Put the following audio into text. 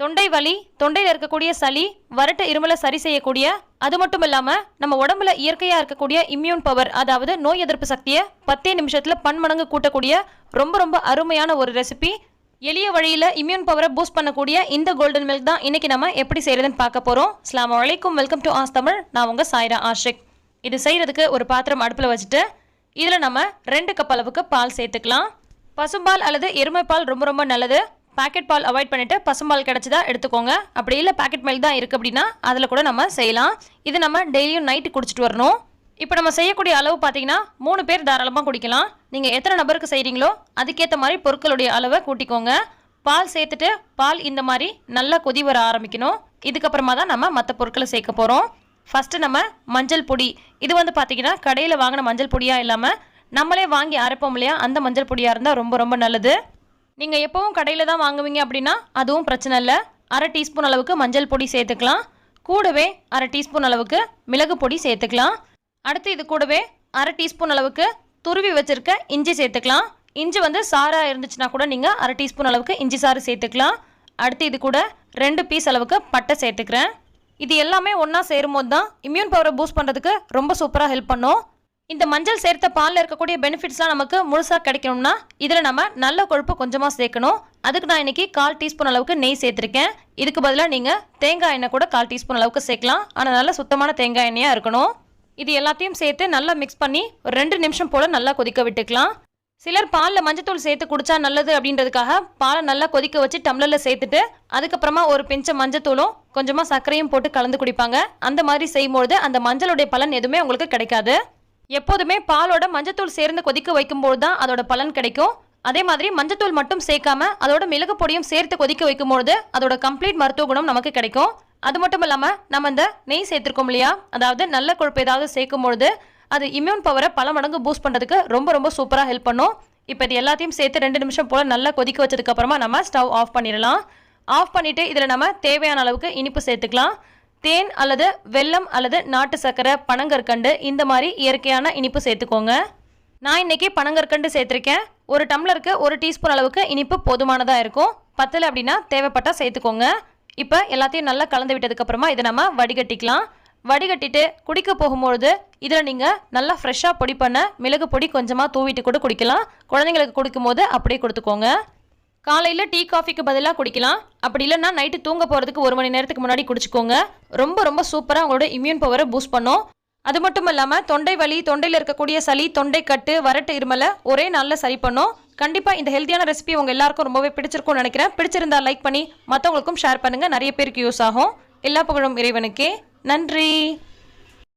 தொண்டை வலி தொண்டையில் இருக்கக்கூடிய சளி வறட்டு இருமலை சரி செய்யக்கூடிய அது மட்டும் இல்லாமல் நம்ம உடம்புல இயற்கையாக இருக்கக்கூடிய இம்யூன் பவர் அதாவது நோய் எதிர்ப்பு சக்தியை பத்தே நிமிஷத்தில் பன்மடங்கு கூட்டக்கூடிய ரொம்ப ரொம்ப அருமையான ஒரு ரெசிபி எளிய வழியில் இம்யூன் பவரை பூஸ்ட் பண்ணக்கூடிய இந்த கோல்டன் மில்க் தான் இன்றைக்கி நம்ம எப்படி செய்கிறதுன்னு பார்க்க போகிறோம் ஸ்லாம் வலைக்கும் வெல்கம் டு ஆஸ் தமிழ் நான் உங்கள் சாய்ரா ஆஷிக். இது செய்கிறதுக்கு ஒரு பாத்திரம் அடுப்பில் வச்சுட்டு இதில் நம்ம ரெண்டு கப் அளவுக்கு பால் சேர்த்துக்கலாம். பசும்பால் அல்லது எருமைப்பால் ரொம்ப ரொம்ப நல்லது. பாக்கெட் பால் அவாய்ட் பண்ணிட்டு பசும்பால் கிடச்சிதா எடுத்துக்கோங்க. அப்படி இல்லை பாக்கெட் மில்க் தான் இருக்குது அப்படின்னா அதில் கூட நம்ம செய்யலாம். இது நம்ம டெய்லியும் நைட்டு குடிச்சிட்டு வரணும். இப்போ நம்ம செய்யக்கூடிய அளவு பார்த்தீங்கன்னா மூணு பேர் தாராளமாக குடிக்கலாம். நீங்கள் எத்தனை நபருக்கு செய்கிறீங்களோ அதுக்கேற்ற மாதிரி பொருட்களுடைய அளவை கூட்டிக்கோங்க. பால் சேர்த்துட்டு பால் இந்த மாதிரி நல்லா கொதி வர ஆரம்பிக்கணும். இதுக்கப்புறமா தான் நம்ம மற்ற பொருட்களை சேர்க்க போகிறோம் ஃபஸ்ட்டு நம்ம மஞ்சள் பொடி. இது வந்து பார்த்தீங்கன்னா கடையில் வாங்கின மஞ்சள் பொடியாக இல்லாமல் நம்மளே வாங்கி அரைப்போம் இல்லையா அந்த மஞ்சள் பொடியாக இருந்தால் ரொம்ப ரொம்ப நல்லது. நீங்கள் எப்போவும் கடையில் தான் வாங்குவீங்க அப்படின்னா அதுவும் பிரச்சனை இல்லை. அரை டீஸ்பூன் அளவுக்கு மஞ்சள் பொடி சேர்த்துக்கலாம். கூடவே அரை டீஸ்பூன் அளவுக்கு மிளகு பொடி சேர்த்துக்கலாம். அடுத்து இது கூடவே அரை டீஸ்பூன் அளவுக்கு துருவி வச்சிருக்க இஞ்சி சேர்த்துக்கலாம். இஞ்சி வந்து சாராக இருந்துச்சுன்னா கூட நீங்கள் அரை டீஸ்பூன் அளவுக்கு இஞ்சி சாறு சேர்த்துக்கலாம். அடுத்து இது கூட ரெண்டு பீஸ் அளவுக்கு பட்டை சேர்த்துக்கிறேன். இது எல்லாமே ஒன்றா சேரும்போது தான் இம்யூன் பவரை பூஸ்ட் பண்ணுறதுக்கு ரொம்ப சூப்பராக ஹெல்ப் பண்ணும். இந்த மஞ்சள் சேர்த்த பாலில் இருக்கக்கூடிய பெனிஃபிட்ஸ்லாம் நமக்கு முழுசாக கிடைக்கணும்னா இதில் நம்ம நல்ல கொழுப்பு கொஞ்சமாக சேர்க்கணும். அதுக்கு நான் இன்னைக்கு கால் டீஸ்பூன் அளவுக்கு நெய் சேர்த்துருக்கேன். இதுக்கு பதிலாக நீங்கள் தேங்காய் எண்ணெய் கூட கால் டீஸ்பூன் அளவுக்கு சேர்க்கலாம். ஆனால் நல்ல சுத்தமான தேங்காய் எண்ணெயாக இருக்கணும். இது எல்லாத்தையும் சேர்த்து நல்லா மிக்ஸ் பண்ணி ஒரு ரெண்டு நிமிஷம் போல் நல்லா கொதிக்க விட்டுக்கலாம். சிலர் பாலில் மஞ்சத்தூள் சேர்த்து குடித்தா நல்லது அப்படின்றதுக்காக பாலை நல்லா கொதிக்க வச்சு டம்ளரில் சேர்த்துட்டு அதுக்கப்புறமா ஒரு பிஞ்ச மஞ்சத்தூளும் கொஞ்சமாக சர்க்கரையும் போட்டு கலந்து குடிப்பாங்க. அந்த மாதிரி செய்யும்பொழுது அந்த மஞ்சளுடைய பலன் எதுவுமே உங்களுக்கு கிடைக்காது. எப்போதுமே பாலோட மஞ்சத்தூள் சேர்ந்து கொதிக்க வைக்கும்போது தான் அதோட பலன் கிடைக்கும். அதே மாதிரி மஞ்சத்தூள் மட்டும் சேர்க்காம அதோட மிளகு பொடியும் சேர்த்து கொதிக்க வைக்கும்பொழுது அதோட கம்ப்ளீட் மருத்துவ குணம் நமக்கு கிடைக்கும். அது மட்டும் இல்லாமல் நம்ம இந்த நெய் சேர்த்துருக்கோம் இல்லையா? அதாவது நல்ல கொழுப்பு ஏதாவது சேர்க்கும் பொழுது அது இம்யூன் பவரை பல மடங்கு பூஸ்ட் பண்ணுறதுக்கு ரொம்ப ரொம்ப சூப்பராக ஹெல்ப் பண்ணும். இப்போ இது எல்லாத்தையும் சேர்த்து ரெண்டு நிமிஷம் போல் நல்லா கொதிக்க வச்சதுக்கு அப்புறமா நம்ம ஸ்டவ் ஆஃப் பண்ணிடலாம். ஆஃப் பண்ணிவிட்டு இதில் நம்ம தேவையான அளவுக்கு இனிப்பு சேர்த்துக்கலாம். தேன் அல்லது வெல்லம் அல்லது நாட்டு சர்க்கரை பனங்கற்கண்டு இந்த மாதிரி இயற்கையான இனிப்பு சேர்த்துக்கோங்க. நான் இன்னைக்கு பனங்கற்கண்டு சேர்த்துருக்கேன். ஒரு டம்ளருக்கு ஒரு டீஸ்பூன் அளவுக்கு இனிப்பு போதுமானதாக இருக்கும். பத்தலை அப்படின்னா தேவைப்பட்டால் சேர்த்துக்கோங்க. இப்போ எல்லாத்தையும் நல்லா கலந்து விட்டதுக்கப்புறமா இதை நம்ம வடிகட்டிக்கலாம். வடிகட்டிட்டு குடிக்க போகும்பொழுது இதில் நீங்கள் நல்லா ஃப்ரெஷ்ஷாக பொடி பண்ண மிளகு பொடி கொஞ்சமாக தூவிட்டு கூட குடிக்கலாம். குழந்தைங்களுக்கு கொடுக்கும்போது அப்படியே கொடுத்துக்கோங்க. காலையில் டீ காஃபிக்கு பதிலாக குடிக்கலாம். அப்படி இல்லைன்னா நைட்டு தூங்க போகிறதுக்கு ஒரு மணி நேரத்துக்கு முன்னாடி குடிச்சுக்கோங்க. ரொம்ப ரொம்ப சூப்பராக உங்களோட இம்யூன் பவரை பூஸ்ட் பண்ணும். அது மட்டும் இல்லாமல் தொண்டை வலி தொண்டையில் இருக்கக்கூடிய சளி தொண்டை கட்டு வறட்டு இருமலை ஒரே நாளில் சரி பண்ணும். கண்டிப்பாக இந்த ஹெல்த்தியான ரெசிபி உங்கள் எல்லாருக்கும் ரொம்பவே பிடிச்சிருக்கும்னு நினைக்கிறேன். பிடிச்சிருந்தா லைக் பண்ணி மற்றவங்களுக்கும் ஷேர் பண்ணுங்கள் நிறைய பேருக்கு யூஸ் ஆகும். எல்லா புகழும் இறைவனுக்கே. நன்றி.